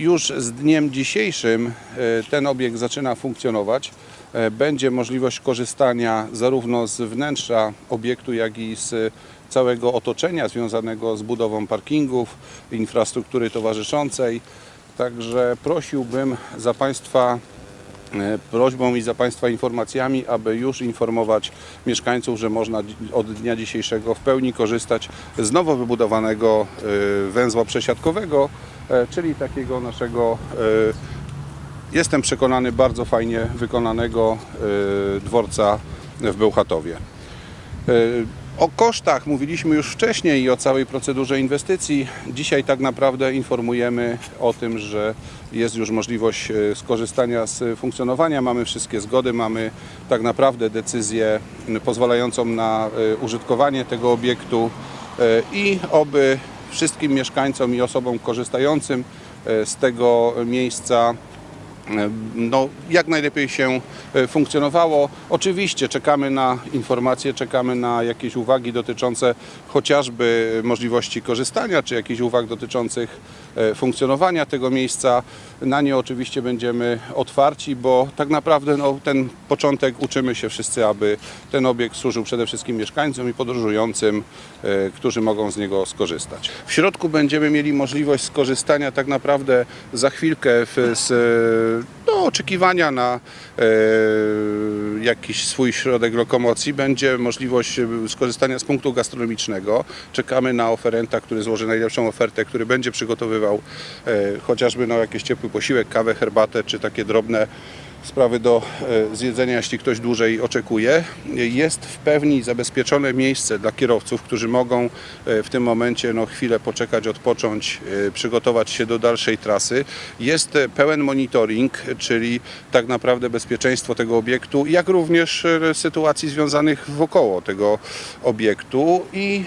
już z dniem dzisiejszym e, ten obiekt zaczyna funkcjonować. E, Będzie możliwość korzystania zarówno z wnętrza obiektu, jak i z całego otoczenia związanego z budową parkingów, infrastruktury towarzyszącej. Także prosiłbym za Państwa prośbą i za Państwa informacjami, aby już informować mieszkańców, że można od dnia dzisiejszego w pełni korzystać z nowo wybudowanego e, węzła przesiadkowego, e, czyli takiego naszego, e, jestem przekonany, bardzo fajnie wykonanego e, dworca w Bełchatowie. O kosztach mówiliśmy już wcześniej i o całej procedurze inwestycji. Dzisiaj tak naprawdę informujemy o tym, że jest już możliwość e, skorzystania z funkcjonowania. Mamy wszystkie zgody, mamy tak naprawdę decyzję pozwalającą na e, użytkowanie tego obiektu e, i oby wszystkim mieszkańcom i osobom korzystającym z tego miejsca no, jak najlepiej się e, funkcjonowało. Oczywiście czekamy na informacje, czekamy na jakieś uwagi dotyczące chociażby możliwości korzystania, czy jakichś uwag dotyczących e, funkcjonowania tego miejsca. Na nie oczywiście będziemy otwarci, bo tak naprawdę no, ten początek uczymy się wszyscy, aby ten obiekt służył przede wszystkim mieszkańcom i podróżującym, e, którzy mogą z niego skorzystać. W środku będziemy mieli możliwość skorzystania tak naprawdę za chwilkę w, z e, no, oczekiwania na e, jakiś swój środek lokomocji. Będzie możliwość e, skorzystania z punktu gastronomicznego. Czekamy na oferenta, który złoży najlepszą ofertę, który będzie przygotowywał e, chociażby no, jakiś ciepły posiłek, kawę, herbatę czy takie drobne sprawy do e, zjedzenia, jeśli ktoś dłużej oczekuje. Jest w pełni zabezpieczone miejsce dla kierowców, którzy mogą e, w tym momencie no, chwilę poczekać, odpocząć, e, przygotować się do dalszej trasy. Jest pełen monitoring, czyli tak naprawdę bezpieczeństwo tego obiektu, jak również sytuacji związanych wokoło tego obiektu i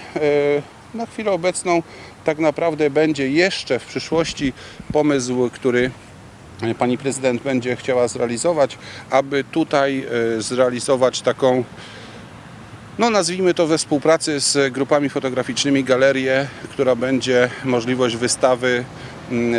na chwilę obecną tak naprawdę będzie jeszcze w przyszłości pomysł, który pani prezydent będzie chciała zrealizować, aby tutaj e, zrealizować taką, no nazwijmy to we współpracy z grupami fotograficznymi galerię, która będzie możliwość wystawy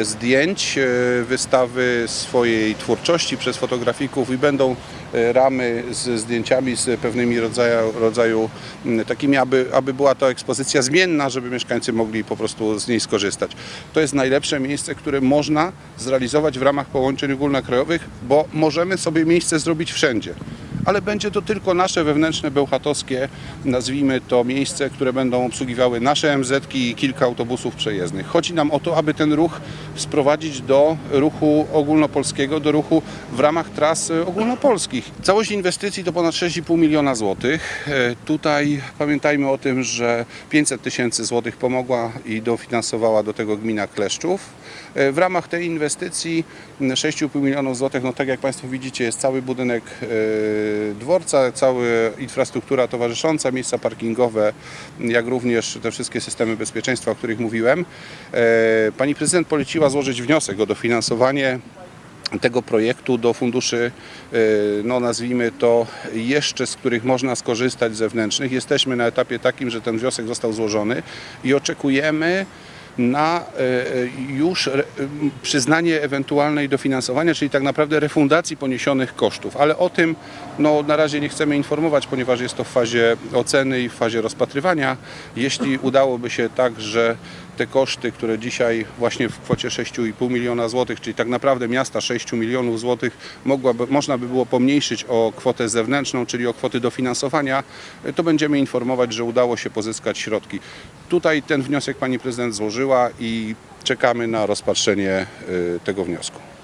zdjęć, e, wystawy swojej twórczości przez fotografików i będą e, ramy z zdjęciami z pewnymi rodzaju, rodzaju mm, takimi, aby, aby była to ekspozycja zmienna, żeby mieszkańcy mogli po prostu z niej skorzystać. To jest najlepsze miejsce, które można zrealizować w ramach połączeń ogólnokrajowych, bo możemy sobie miejsce zrobić wszędzie ale będzie to tylko nasze wewnętrzne bełchatowskie, nazwijmy to miejsce, które będą obsługiwały nasze MZ i kilka autobusów przejezdnych. Chodzi nam o to, aby ten ruch sprowadzić do ruchu ogólnopolskiego, do ruchu w ramach tras ogólnopolskich. Całość inwestycji to ponad 6,5 miliona złotych. E, Tutaj pamiętajmy o tym, że 500 tysięcy złotych pomogła i dofinansowała do tego gmina Kleszczów. E, W ramach tej inwestycji m, 6,5 milionów złotych, no tak jak Państwo widzicie, jest cały budynek e, dworca, cała infrastruktura towarzysząca, miejsca parkingowe, jak również te wszystkie systemy bezpieczeństwa, o których mówiłem. E, Pani prezydent poleciła złożyć wniosek o dofinansowanie tego projektu do funduszy, e, no nazwijmy to, jeszcze z których można skorzystać zewnętrznych. Jesteśmy na etapie takim, że ten wniosek został złożony i oczekujemy na e, już re- m, przyznanie ewentualnej dofinansowania, czyli tak naprawdę refundacji poniesionych kosztów. Ale o tym no, na razie nie chcemy informować, ponieważ jest to w fazie oceny i w fazie rozpatrywania. Jeśli udałoby się tak, że te koszty, które dzisiaj właśnie w kwocie 6,5 miliona złotych, czyli tak naprawdę miasta 6 milionów złotych, można by było pomniejszyć o kwotę zewnętrzną, czyli o kwoty dofinansowania, to będziemy informować, że udało się pozyskać środki. Tutaj ten wniosek pani prezydent złożyła i czekamy na rozpatrzenie y, tego wniosku.